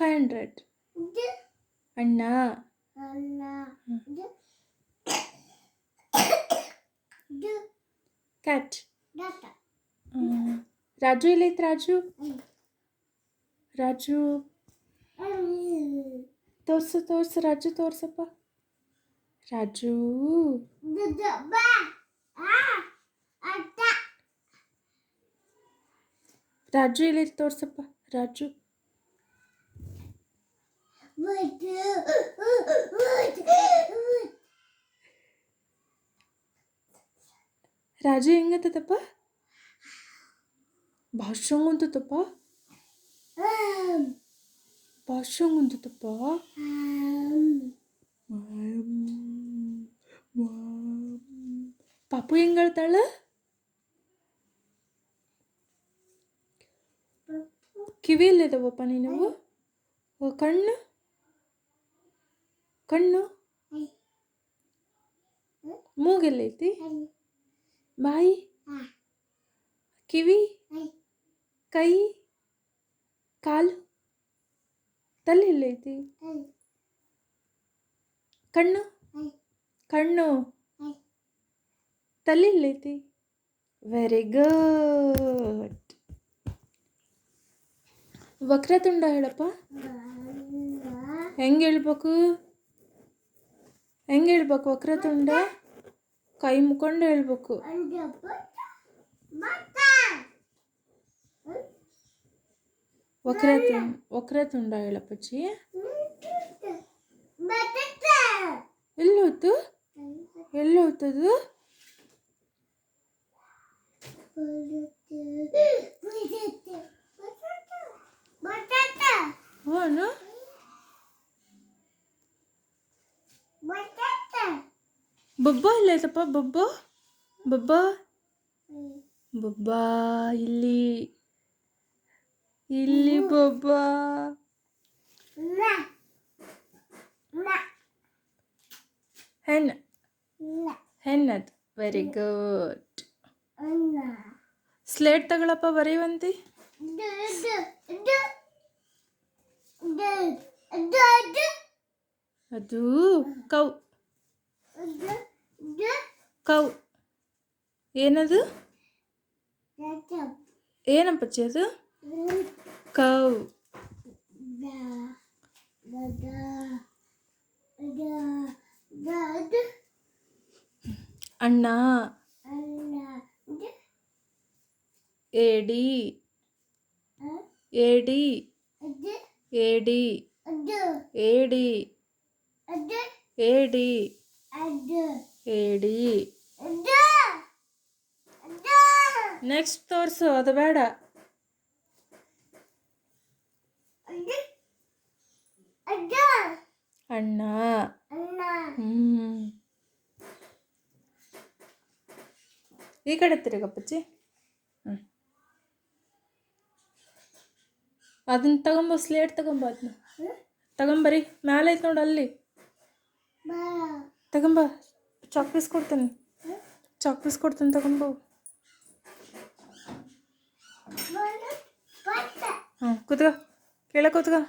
Five hundred ಅಣ್ಣ cat Raju ಎಲ್ಲೈತೆ Raju Raju ತೋರ್ಸು ತೋರ್ಸು ರಾಜು ತೋರ್ಸಪ್ಪ ರಾಜು ರಾಜು ಎಲ್ಲೈತೆ ತೋರ್ಸಪ್ಪ ರಾಜು ರಾಜು ಹೆಂಗತ್ತದಪ್ಪ ಭಾಷೆ ಹೊಂತದಪ್ಪ ಭಾಷೆ ಹೊಂತದಪ್ಪ ಪಾಪು ಹೆಂಗ್ ಹೇಳ್ತಾಳ ಕಿವಿ ಎಲ್ಲಿದಾವಪ್ಪ ನೀನು ಓ, ಕಣ್ಣು ಕಣ್ಣು? ಮೂಗೆಲ್ಲೈತಿ ಬಾಯಿ? ಕಿವಿ? ಕೈ? ಕಾಲು? ತಲೆ ಎಲ್ಲೈತಿ ಕಣ್ಣು? ಕಣ್ಣು? ತಲೆ ಎಲ್ಲೈತಿ ವೆರಿ ಗುಡ್ ವಕ್ರತುಂಡ ಹೇಳಪ್ಪ. ಹೆಂಗೆ ಹೇಳ್ಬೇಕು? ಹೆಂಗೆ ಹೇಳ್ಬೇಕು ವಕ್ರತುಂಡ ಕೈ ಮುಕೊಂಡು ಹೇಳ್ಬೇಕು ವಕ್ರತುಂಡ ವಕ್ರತುಂಡ ಹೇಳಪ್ಪಚ್ಚಿ ಎಲ್ಲೋತು ಎಲ್ಲೋತದು ಬೊಬ್ಬ ಐತಪ್ಪ ಬೊಬ್ಬ? ಬೊಬ್ಬ? ಬೊಬ್ಬ, ಇಲ್ಲಿ. ಇಲ್ಲಿ ಬೊಬ್ಬ. ಹೆಣ್ಣ. ಹೆಣ್ಣದು. ವೆರಿ ಗುಡ್ ಸ್ಲೇಟ್ ತಗೊಳಪ್ಪ, ಬರೆಯುವಂತಿ. ಅದು ಕೌ ಕೌ ಏನದು ಏನಪ್ಪಚ್ಚಿ ಅದು ಕೌ ಅಣ್ಣ ಏಡಿ ಏಡಿ ಏಡಿ ಏಡಿ ಏಡಿ ಏಡಿ ನೆಕ್ಸ್ಟ್ ತೋರಿಸು ಅದು ಬೇಡ. ಅಣ್ಣ. ಹ್ಮ್. ಈ ಕಡೆ ತಿರುಗಪ್ಪಚ್ಚಿ ಹ್ಞೂ ಅದನ್ನ ತಗೊಂಬ ಸ್ಲೇಟ್ ತಗೊಂಬ ಅದನ್ನ ತಗೊಂಬರಿ ಮ್ಯಾಲೆ ಐತೆ ನೋಡು ಅಲ್ಲಿ. ತಗೊಂಬ. ಚಾಕ್ ಪೀಸ್ ಕೊಡ್ತೀನಿ. ಚಾಕ್ ಪೀಸ್ ಕೊಡ್ತೀನಿ ತಗೊಂಡು ಹಾಂ ಕೂತ್ಕೋ. ಕೇಳ ಕೂತ್ಕೋ.